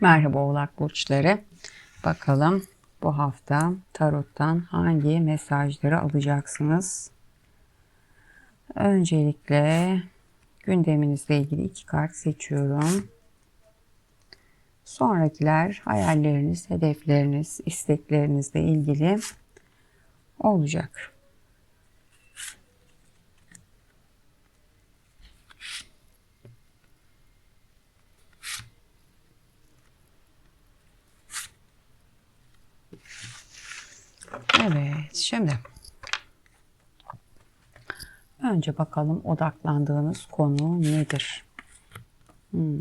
Merhaba Oğlak Burçları. Bakalım bu hafta tarottan hangi mesajları alacaksınız? Öncelikle gündeminizle ilgili iki kart seçiyorum. Sonrakiler hayalleriniz, hedefleriniz, isteklerinizle ilgili olacak. Evet, şimdi önce bakalım odaklandığınız konu nedir? Hmm.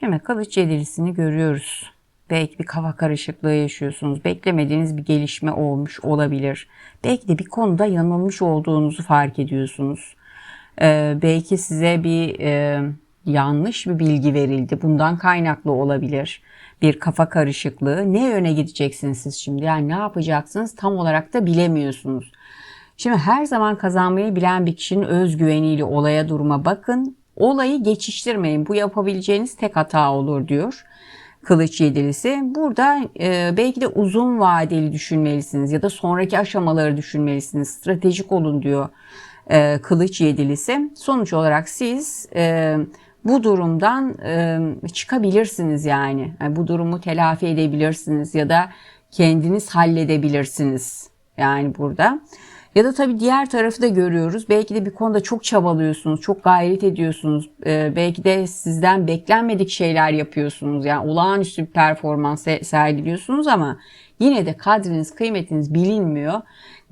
Şimdi kılıç yedilisini görüyoruz. Belki bir kafa karışıklığı yaşıyorsunuz. Beklemediğiniz bir gelişme olmuş olabilir. Belki de bir konuda yanılmış olduğunuzu fark ediyorsunuz. Ee, belki size bir e, yanlış bir bilgi verildi. Bundan kaynaklı olabilir. Bir kafa karışıklığı. Ne yöne gideceksiniz siz şimdi? Yani ne yapacaksınız tam olarak da bilemiyorsunuz. Şimdi her zaman kazanmayı bilen bir kişinin özgüveniyle olaya duruma bakın. Olayı geçiştirmeyin. Bu yapabileceğiniz tek hata olur diyor. Kılıç yedilisi. Burada e, belki de uzun vadeli düşünmelisiniz ya da sonraki aşamaları düşünmelisiniz. Stratejik olun diyor e, kılıç yedilisi. Sonuç olarak siz e, bu durumdan çıkabilirsiniz yani. yani. Bu durumu telafi edebilirsiniz ya da kendiniz halledebilirsiniz. Yani burada. Ya da tabii diğer tarafı da görüyoruz. Belki de bir konuda çok çabalıyorsunuz, çok gayret ediyorsunuz. Ee, belki de sizden beklenmedik şeyler yapıyorsunuz. Yani olağanüstü bir performans sergiliyorsunuz ama yine de kadriniz, kıymetiniz bilinmiyor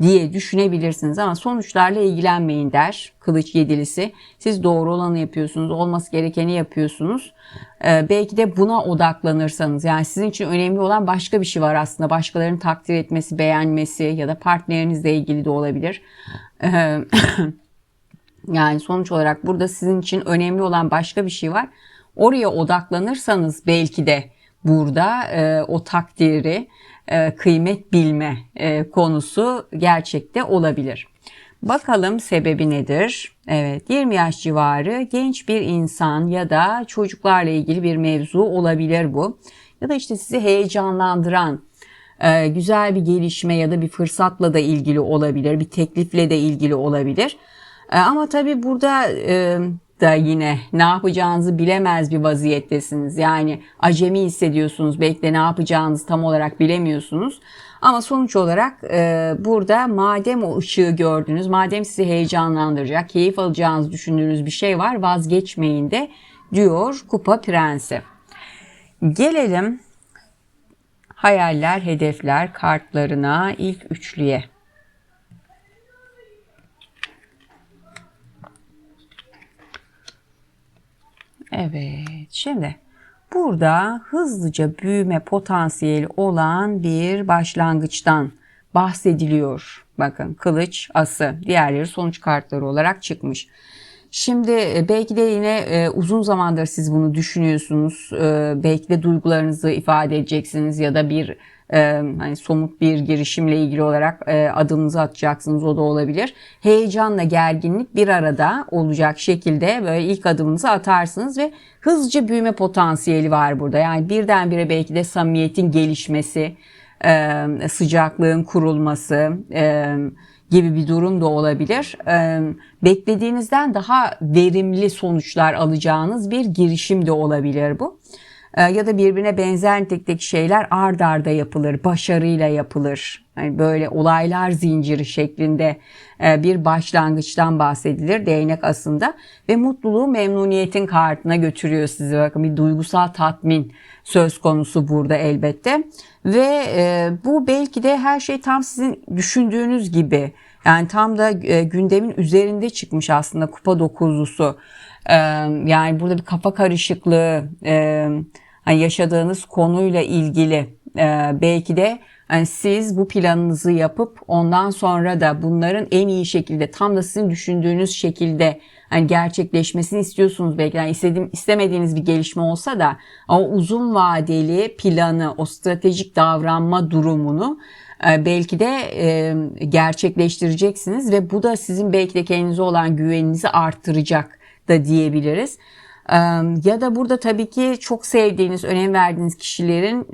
diye düşünebilirsiniz ama sonuçlarla ilgilenmeyin der kılıç yedilisi. Siz doğru olanı yapıyorsunuz, olması gerekeni yapıyorsunuz. Ee, belki de buna odaklanırsanız yani sizin için önemli olan başka bir şey var aslında. Başkalarının takdir etmesi, beğenmesi ya da partnerinizle ilgili de olabilir. Ee, yani sonuç olarak burada sizin için önemli olan başka bir şey var. Oraya odaklanırsanız belki de burada e, o takdiri kıymet bilme e, konusu gerçekte olabilir. Bakalım sebebi nedir? Evet 20 yaş civarı genç bir insan ya da çocuklarla ilgili bir mevzu olabilir bu. Ya da işte sizi heyecanlandıran e, güzel bir gelişme ya da bir fırsatla da ilgili olabilir. Bir teklifle de ilgili olabilir. Ama tabii burada da yine ne yapacağınızı bilemez bir vaziyettesiniz. Yani acemi hissediyorsunuz. Belki de ne yapacağınızı tam olarak bilemiyorsunuz. Ama sonuç olarak e, burada madem o ışığı gördünüz, madem sizi heyecanlandıracak, keyif alacağınızı düşündüğünüz bir şey var vazgeçmeyin de diyor Kupa Prensi. Gelelim hayaller, hedefler kartlarına ilk üçlüye. Evet, şimdi burada hızlıca büyüme potansiyeli olan bir başlangıçtan bahsediliyor. Bakın kılıç, ası, diğerleri sonuç kartları olarak çıkmış. Şimdi e, belki de yine e, uzun zamandır siz bunu düşünüyorsunuz. E, belki de duygularınızı ifade edeceksiniz ya da bir e, hani somut bir girişimle ilgili olarak e, adımınızı atacaksınız o da olabilir. Heyecanla gerginlik bir arada olacak şekilde böyle ilk adımınızı atarsınız ve hızlıca büyüme potansiyeli var burada. Yani birdenbire belki de samimiyetin gelişmesi, e, sıcaklığın kurulması, e, gibi bir durum da olabilir. Ee, beklediğinizden daha verimli sonuçlar alacağınız bir girişim de olabilir bu. Ee, ya da birbirine benzer nitelikteki şeyler ard arda yapılır, başarıyla yapılır. Yani böyle olaylar zinciri şeklinde e, bir başlangıçtan bahsedilir değnek aslında ve mutluluğu memnuniyetin kartına götürüyor sizi. Bakın bir duygusal tatmin söz konusu burada elbette ve e, bu belki de her şey tam sizin düşündüğünüz gibi yani tam da e, gündemin üzerinde çıkmış aslında kupa dokuzlusu. Yani burada bir kafa karışıklığı, hani yaşadığınız konuyla ilgili e, belki de yani siz bu planınızı yapıp ondan sonra da bunların en iyi şekilde tam da sizin düşündüğünüz şekilde hani gerçekleşmesini istiyorsunuz belki yani istediğim istemediğiniz bir gelişme olsa da o uzun vadeli planı, o stratejik davranma durumunu e, belki de e, gerçekleştireceksiniz ve bu da sizin belki de kendinize olan güveninizi arttıracak da diyebiliriz. Ya da burada tabii ki çok sevdiğiniz, önem verdiğiniz kişilerin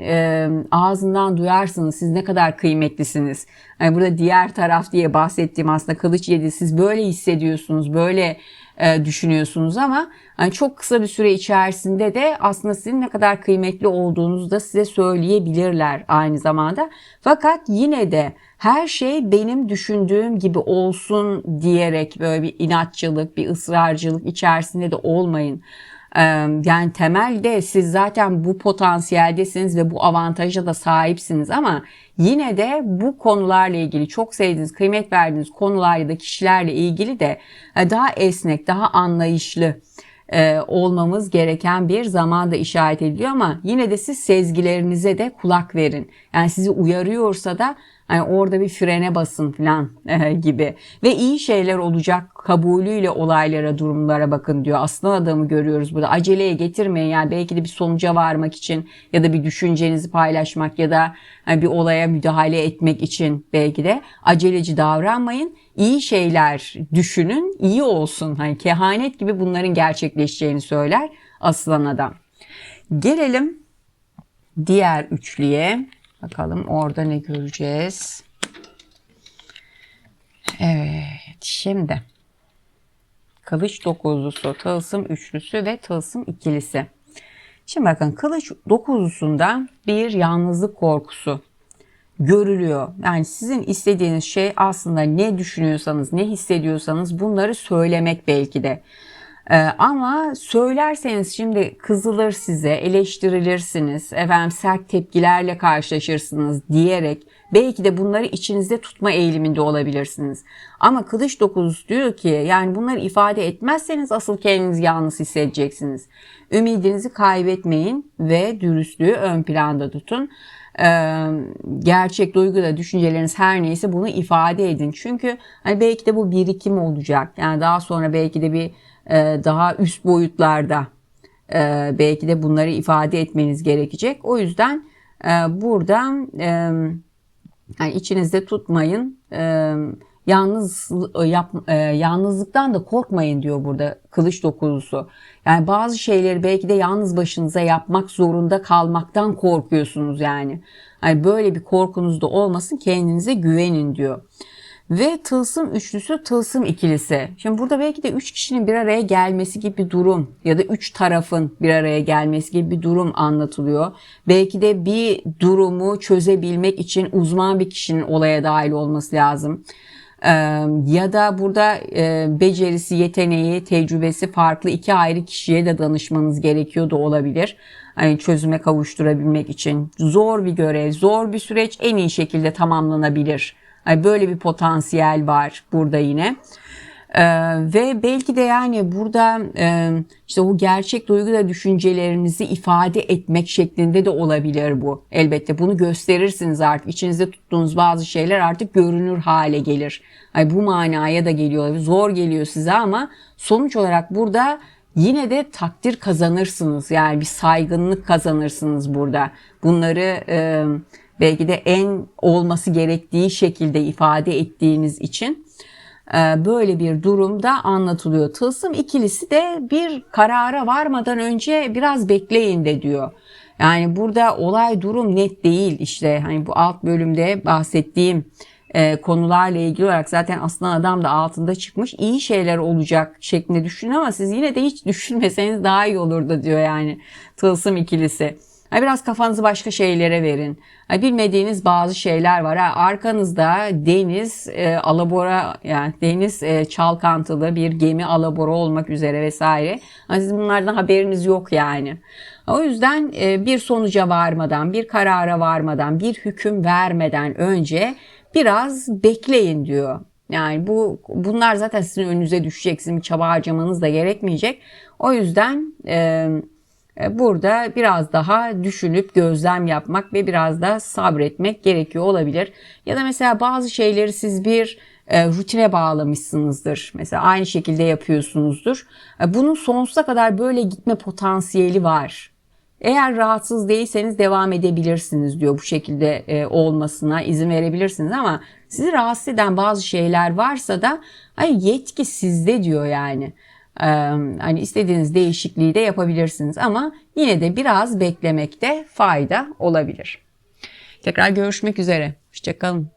ağzından duyarsınız siz ne kadar kıymetlisiniz. Yani burada diğer taraf diye bahsettiğim aslında kılıç yedi siz böyle hissediyorsunuz, böyle e, düşünüyorsunuz ama hani çok kısa bir süre içerisinde de aslında sizin ne kadar kıymetli olduğunuzu da size söyleyebilirler aynı zamanda. Fakat yine de her şey benim düşündüğüm gibi olsun diyerek böyle bir inatçılık, bir ısrarcılık içerisinde de olmayın. Yani temelde siz zaten bu potansiyeldesiniz ve bu avantaja da sahipsiniz ama yine de bu konularla ilgili çok sevdiğiniz, kıymet verdiğiniz konular ya da kişilerle ilgili de e, daha esnek, daha anlayışlı e, olmamız gereken bir zamanda işaret ediliyor ama yine de siz sezgilerinize de kulak verin. Yani sizi uyarıyorsa da hani orada bir frene basın falan e, gibi ve iyi şeyler olacak kabulüyle olaylara durumlara bakın diyor. Aslan adamı görüyoruz burada aceleye getirmeyin yani belki de bir sonuca varmak için ya da bir düşüncenizi paylaşmak ya da hani bir olaya müdahale etmek için belki de aceleci davranmayın. İyi şeyler düşünün iyi olsun hani kehanet gibi bunların gerçekleşeceğini söyler aslan adam. Gelelim diğer üçlüye. Bakalım orada ne göreceğiz. Evet şimdi kılıç dokuzlusu, tılsım üçlüsü ve tılsım ikilisi. Şimdi bakın kılıç dokuzlusunda bir yalnızlık korkusu görülüyor. Yani sizin istediğiniz şey aslında ne düşünüyorsanız, ne hissediyorsanız bunları söylemek belki de. Ee, ama söylerseniz şimdi kızılır size, eleştirilirsiniz, efendim sert tepkilerle karşılaşırsınız diyerek belki de bunları içinizde tutma eğiliminde olabilirsiniz. Ama kılıç dokuzusu diyor ki yani bunları ifade etmezseniz asıl kendinizi yalnız hissedeceksiniz. Ümidinizi kaybetmeyin ve dürüstlüğü ön planda tutun Ee, gerçek duygu da düşünceleriniz her neyse bunu ifade edin. Çünkü hani belki de bu birikim olacak. Yani daha sonra belki de bir daha üst boyutlarda e, belki de bunları ifade etmeniz gerekecek. O yüzden e, burada yani içinizde tutmayın. Yalnız yap, yalnızlıktan da korkmayın diyor burada kılıç dokuzusu. Yani bazı şeyleri belki de yalnız başınıza yapmak zorunda kalmaktan korkuyorsunuz yani. Yani böyle bir korkunuz da olmasın kendinize güvenin diyor ve tılsım üçlüsü tılsım ikilisi. Şimdi burada belki de üç kişinin bir araya gelmesi gibi bir durum ya da üç tarafın bir araya gelmesi gibi bir durum anlatılıyor. Belki de bir durumu çözebilmek için uzman bir kişinin olaya dahil olması lazım. Ya da burada becerisi, yeteneği, tecrübesi farklı iki ayrı kişiye de danışmanız gerekiyor da olabilir. Hani çözüme kavuşturabilmek için zor bir görev, zor bir süreç en iyi şekilde tamamlanabilir yani böyle bir potansiyel var burada yine. Ee, ve belki de yani burada e, işte o gerçek duygu ve düşüncelerinizi ifade etmek şeklinde de olabilir bu. Elbette bunu gösterirsiniz artık. İçinizde tuttuğunuz bazı şeyler artık görünür hale gelir. Ay bu manaya da geliyor. Zor geliyor size ama sonuç olarak burada yine de takdir kazanırsınız. Yani bir saygınlık kazanırsınız burada. Bunları e, belki de en olması gerektiği şekilde ifade ettiğiniz için e, böyle bir durumda anlatılıyor. Tılsım ikilisi de bir karara varmadan önce biraz bekleyin de diyor. Yani burada olay durum net değil işte hani bu alt bölümde bahsettiğim e, konularla ilgili olarak zaten aslan adam da altında çıkmış iyi şeyler olacak şeklinde düşünün ama siz yine de hiç düşünmeseniz daha iyi olurdu diyor yani tılsım ikilisi. Biraz kafanızı başka şeylere verin. Bilmediğiniz bazı şeyler var. Arkanızda deniz e, alabora yani deniz e, çalkantılı bir gemi alabora olmak üzere vesaire. Sizin bunlardan haberiniz yok yani. O yüzden e, bir sonuca varmadan, bir karara varmadan, bir hüküm vermeden önce biraz bekleyin diyor. Yani bu bunlar zaten sizin önünüze düşecek. Sizin çaba harcamanız da gerekmeyecek. O yüzden e, e, burada biraz daha düşünüp gözlem yapmak ve biraz da sabretmek gerekiyor olabilir. Ya da mesela bazı şeyleri siz bir e, rutine bağlamışsınızdır. Mesela aynı şekilde yapıyorsunuzdur. E, bunun sonsuza kadar böyle gitme potansiyeli var. Eğer rahatsız değilseniz devam edebilirsiniz diyor bu şekilde olmasına izin verebilirsiniz ama sizi rahatsız eden bazı şeyler varsa da ay yetki sizde diyor yani. Ee, hani istediğiniz değişikliği de yapabilirsiniz ama yine de biraz beklemekte fayda olabilir. Tekrar görüşmek üzere. Hoşçakalın.